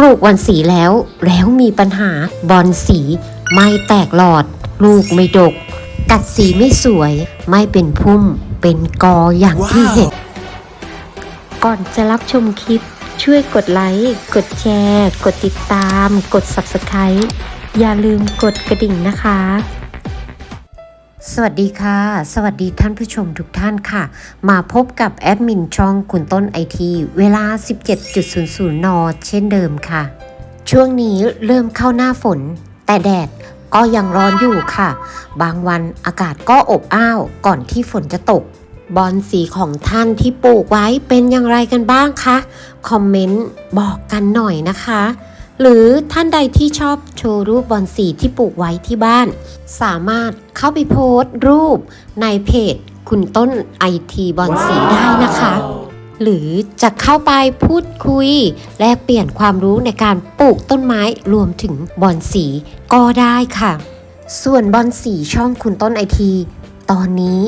ปลูกบอนสีแล้ว แล้วมีปัญหาบอนสีไม่แตกหลอด ลูกไม่ดก กัดสีไม่สวย ไม่เป็นพุ่ม เป็นกออย่างที่เห็น ก่อนจะรับชมคลิป ช่วยกดไลค์ กดแชร์ กดติดตาม กด Subscribe อย่าลืมกดกระดิ่งนะคะ สวัสดีค่ะ สวัสดีท่านผู้ชมทุกท่านค่ะ มาพบกับแอดมินช่องคุณต้นไอทีเวลา 17.00 น เช่นเดิมค่ะ ช่วงนี้เริ่มเข้าหน้าฝน แต่แดดก็ยังร้อนอยู่ค่ะ บางวันอากาศก็อบอ้าวก่อนที่ฝนจะตก บอนสีของท่านที่ปลูกไว้เป็นอย่างไรกันบ้างคะ คอมเมนต์บอกกันหน่อยนะคะ หรือท่านใดที่ชอบโชว์รูปบอนสีที่ปลูกไว้ที่บ้าน สามารถเข้าไปโพสต์รูปในเพจคุณต้นไอทีบอนสีได้นะคะ หรือจะเข้าไปพูดคุย แลกเปลี่ยนความรู้ในการปลูกต้นไม้รวมถึงบอนสีก็ได้ค่ะ ส่วนบอนสีช่องคุณต้นไอทีตอนนี้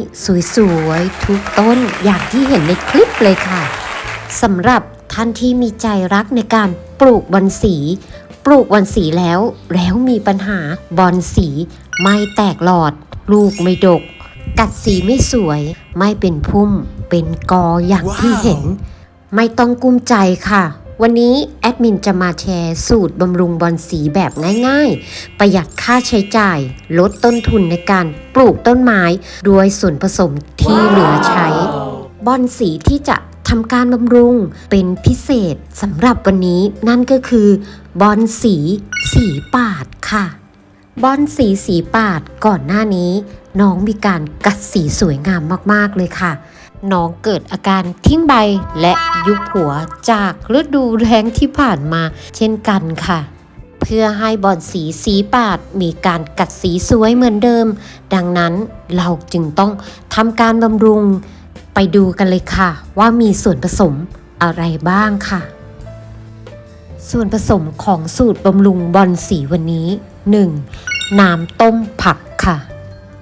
สวยๆ ทุกต้นอย่างที่เห็นในคลิปเลยค่ะสำหรับ ท่านที่มีใจรักในการปลูกบอนสี ปลูกบอนสีแล้ว แล้วมีปัญหาบอนสี ไม่แตกหลอด ลูกไม่ดก กัดสีไม่สวย ไม่เป็นพุ่ม เป็นกออย่างที่เห็น ไม่ต้องกุ้มใจค่ะ วันนี้แอดมินจะมาแชร์สูตรบำรุงบอนสีแบบง่ายๆ ประหยัดค่าใช้จ่าย ลดต้นทุนในการปลูกต้นไม้ ด้วยส่วนผสมที่เหลือใช้บอนสีที่จะ ทำการบำรุงเป็นพิเศษสำหรับวันนี้นั่นก็คือบอนสีสีปาดค่ะ บอนสีสีปาดก่อนหน้านี้ น้องมีการกัดสีสวยงามมากๆเลยค่ะ น้องเกิดอาการทิ้งใบและยุบหัวจากฤดูแรงที่ผ่านมา เช่นกันค่ะ เพื่อให้บอนสีสีปาดมีการกัดสีสวยเหมือนเดิม ดังนั้นเราจึงต้องทำการบำรุง ไปดูกันเลยค่ะ ว่ามีส่วนผสมอะไรบ้างค่ะ ส่วนผสมของสูตรบำรุงบอนสีวันนี้ 1. น้ำต้มผักค่ะ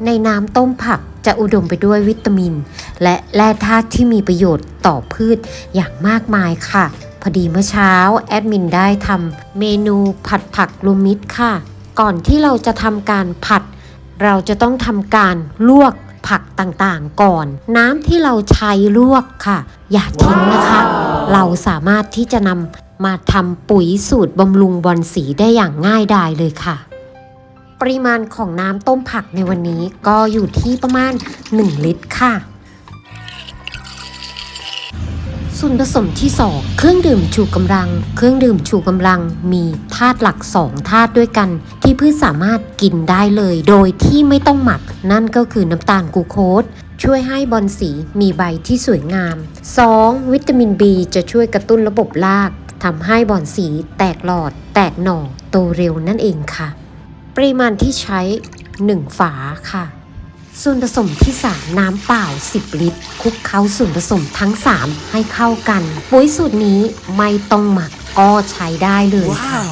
ในน้ำต้มผักจะอุดมไปด้วยวิตามิน และแร่ธาตุที่มีประโยชน์ต่อพืชอย่างมากมายค่ะ พอดีเมื่อเช้าแอดมินได้ทำเมนูผัดผักรวมมิตรค่ะ ก่อนที่เราจะทำการผัด เราจะต้องทำการลวก ผักต่างๆก่อน น้ำที่เราใช้ลวกค่ะ อย่าทิ้งนะคะ เราสามารถที่จะนำมาทำปุ๋ยสูตรบำรุงบอนสีได้อย่างง่ายดายเลยค่ะ ปริมาณของน้ำต้มผักในวันนี้ก็อยู่ที่ประมาณ 1 ลิตรค่ะ ส่วนผสมที่ 2 เครื่องดื่มชูกำลัง เครื่องดื่มชูกำลังมีธาตุหลัก 2 ธาตุด้วยกัน ที่พืชสามารถกินได้เลย โดยที่ไม่ต้องหมัก นั่นก็คือน้ำตาลกูโคสช่วยให้บอนสีมีใบที่สวยงาม 2. วิตามิน B จะช่วยกระตุ้นระบบรากทำให้บอนสีแตกหลอด แตกหน่อโตเร็วนั่นเองค่ะ ปริมาณที่ใช้ 1 ฝาค่ะ ส่วนผสมที่ 3 น้ำเปล่า 10 ลิตรคลุกเคล้าส่วนผสมทั้ง 3 ให้เข้ากันปุ๋ยสูตรนี้ไม่ต้องหมักก็ใช้ได้เลยค่ะ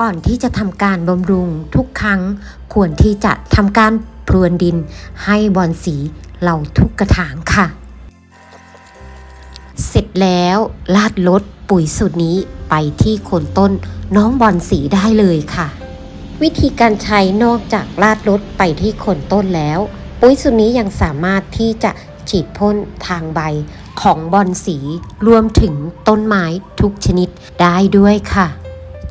ก่อนที่จะทำการบำรุงทุกครั้ง ควรที่จะทำการพรวนดิน ให้บอนสีเหล่าทุกกระถางค่ะ เสร็จแล้วลาดลดปุ๋ยสูตรนี้ไปที่โคนต้นน้องบอนสีได้เลยค่ะ วิธีการใช้นอกจากลาดลดไปที่คนต้นแล้ว ปุ๋ยสูตรนี้ยังสามารถที่จะฉีดพ่นทางใบของบอนสีรวมถึงต้นไม้ทุกชนิดได้ด้วยค่ะ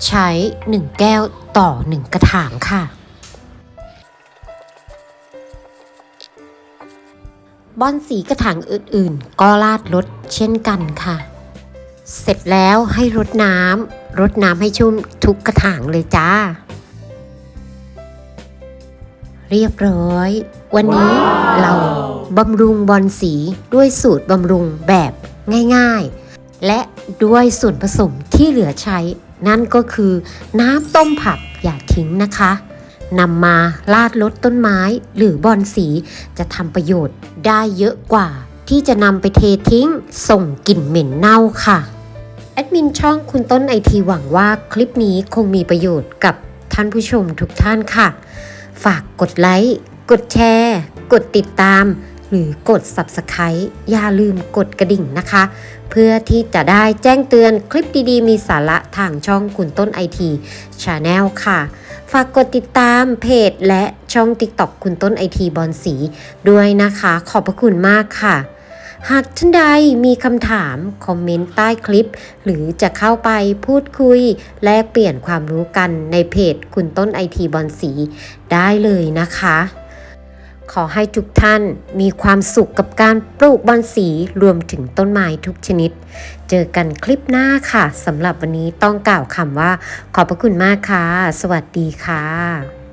ใช้ 1 แก้วต่อ 1 กระถางค่ะ บอนสีกระถางอื่นๆ ก็ลาดลดเช่นกันค่ะ เสร็จแล้วให้รดน้ำรดน้ำให้ชุ่มทุกกระถางเลยจ้า เรียบร้อย วันนี้เราบำรุงบอนสีด้วยสูตรบำรุงแบบง่ายๆ และด้วยส่วนผสมที่เหลือใช้ นั่นก็คือน้ำต้มผักอย่าทิ้งนะคะนำมาลาดลดต้นไม้หรือบอนสีจะทำประโยชน์ได้เยอะกว่า ที่จะนำไปเททิ้งส่งกลิ่นเหม็นเน่าค่ะ แอดมินช่องคุณต้นไอทีหวังว่าคลิปนี้คงมีประโยชน์กับท่านผู้ชมทุกท่านค่ะ ฝากกดไลค์ กดแชร์ กดติดตาม หรือกด Subscribe อย่าลืมกดกระดิ่งนะคะ เพื่อที่จะได้แจ้งเตือนคลิปดีๆ มีสาระทางช่องคุณต้นไอทีชาแนลค่ะ ฝากกดติดตามเพจและช่อง TikTok คุณต้นไอทีบอลสีด้วยนะคะ ขอบพระคุณมากค่ะ หากท่านใดมีคำถาม คอมเมนต์ใต้คลิป หรือจะเข้าไปพูดคุย แลกเปลี่ยนความรู้กันในเพจคุณต้นไอทีบอลสีได้เลยนะคะ ขอให้ทุกท่านมีความสุขกับการปลูกบอนสีรวมถึงต้นไม้ทุกชนิด เจอกันคลิปหน้าค่ะสำหรับวันนี้ต้องกล่าวคำว่า ขอบพระคุณมากค่ะ สวัสดีค่ะ